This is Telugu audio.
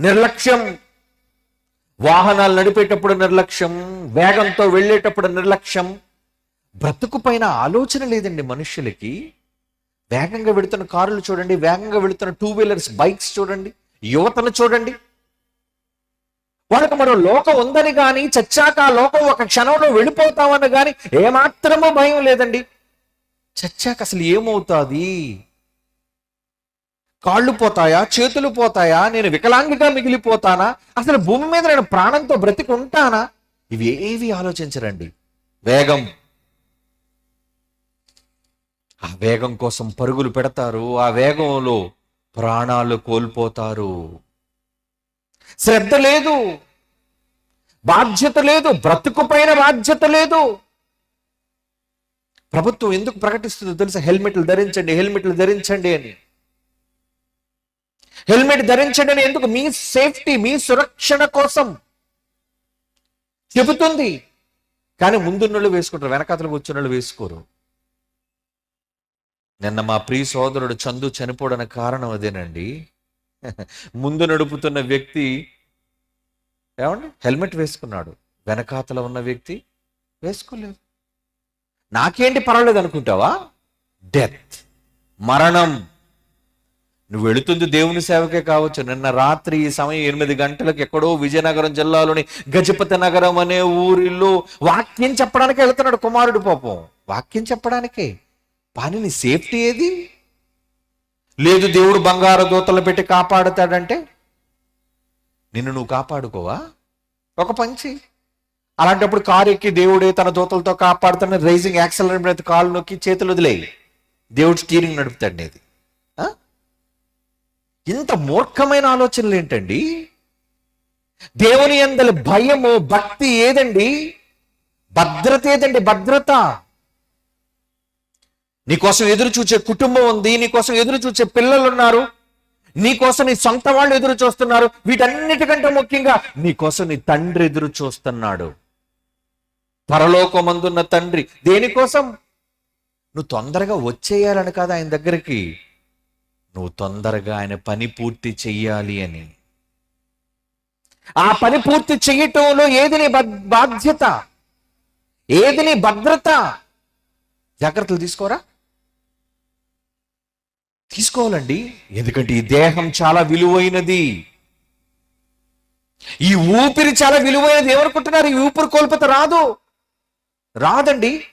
నిర్లక్ష్యం. వాహనాలు నడిపేటప్పుడు నిర్లక్ష్యం వేగంతో వెళ్ళేటప్పుడు నిర్లక్ష్యం. బ్రతుకు పైన ఆలోచన లేదండి మనుషులకి వేగంగా వెళుతున్న కారులు చూడండి వేగంగా వెళుతున్న టూ వీలర్స్ బైక్స్ చూడండి యువతను చూడండి. వాళ్ళకి మరో లోకం ఉందని కానీ చచ్చాక ఆ లోకం ఒక క్షణంలో వెళ్ళిపోతామని కానీ ఏమాత్రమూ భయం లేదండి. చచ్చాక అసలు ఏమవుతుంది? కాళ్ళు పోతాయా? చేతులు పోతాయా? నేను వికలాంగిగా మిగిలిపోతానా? అసలు భూమి మీద నేను ప్రాణంతో బ్రతికి ఉంటానా ఇవి ఏవి ఆలోచించరండి? వేగం. ఆ వేగం కోసం పరుగులు పెడతారు. ఆ వేగంలో ప్రాణాలు కోల్పోతారు. శ్రద్ధ లేదు. బాధ్యత లేదు. బ్రతుకు పైన బాధ్యత లేదు. ప్రభుత్వం ఎందుకు ప్రకటిస్తుందో తెలుసా? హెల్మెట్లు ధరించండి హెల్మెట్లు ధరించండి అని. హెల్మెట్ ధరించండి అని ఎందుకు? మీ సేఫ్టీ మీ సురక్షణ కోసం చెబుతుంది. కానీ ముందున్నోళ్ళు వేసుకుంటారు వెనకాతలు కూర్చున్నోళ్ళు వేసుకోరు. నిన్న మా ప్రియ సోదరుడు చందు చనిపోవడానికి కారణం అదేనండి. ముందు నడుపుతున్న వ్యక్తి ఏమండి? హెల్మెట్ వేసుకున్నాడు. వెనకాతల ఉన్న వ్యక్తి వేసుకోలేదు. నాకేంటి పర్వాలేదు అనుకుంటావా? డెత్. మరణం. నువ్వు వెళుతుంది దేవుని సేవకే కావచ్చు. నిన్న రాత్రి ఈ సమయం ఎనిమిది గంటలకు ఎక్కడో విజయనగరం జిల్లాలోని గజపతి నగరం అనే ఊరిలో వాక్యం చెప్పడానికి వెళ్తున్నాడు కుమారుడు పాపం. వాక్యం చెప్పడానికే. పనిని సేఫ్టీ ఏది? లేదు దేవుడు బంగారు దూతలు పెట్టి కాపాడుతాడంటే? నిన్ను నువ్వు కాపాడుకోవా? ఒక పంచి. అలాంటప్పుడు కారు ఎక్కి దేవుడే తన దూతలతో కాపాడుతున్న రైజింగ్ యాక్సలరేట్ మీద కాలు నొక్కి చేతులు వదిలేయి. దేవుడు స్టీరింగ్ నడుపుతాడు నీది. ఇంత మూర్ఖమైన ఆలోచనలు ఏంటండి? దేవుని అందల భయము భక్తి ఏదండి? భద్రత ఏదండి? భద్రత? నీకోసం ఎదురు చూచే కుటుంబం ఉంది నీకోసం ఎదురు చూచే పిల్లలు ఉన్నారు నీకోసం నీ సొంత వాళ్ళు ఎదురు చూస్తున్నారు వీటన్నిటికంటే ముఖ్యంగా నీకోసం నీ తండ్రి ఎదురు చూస్తున్నాడు. పరలోకమందున్న తండ్రి దేనికోసం? నువ్వు తొందరగా వచ్చేయాలని కాదు ఆయన దగ్గరికి. నువ్వు తొందరగా ఆయన పని పూర్తి చెయ్యాలి అని. ఆ పని పూర్తి చెయ్యటంలో ఏది నీ బాధ్యత? ఏది నీ భద్రత? జాగ్రత్తలు తీసుకోరా? తీసుకోవాలండి. ఎందుకంటే ఈ దేహం చాలా విలువైనది. ఈ ఊపిరి చాలా విలువైనది. ఏమనుకుంటున్నారు? ఈ ఊపిరి కోల్పోతే రాదు. రాదండి.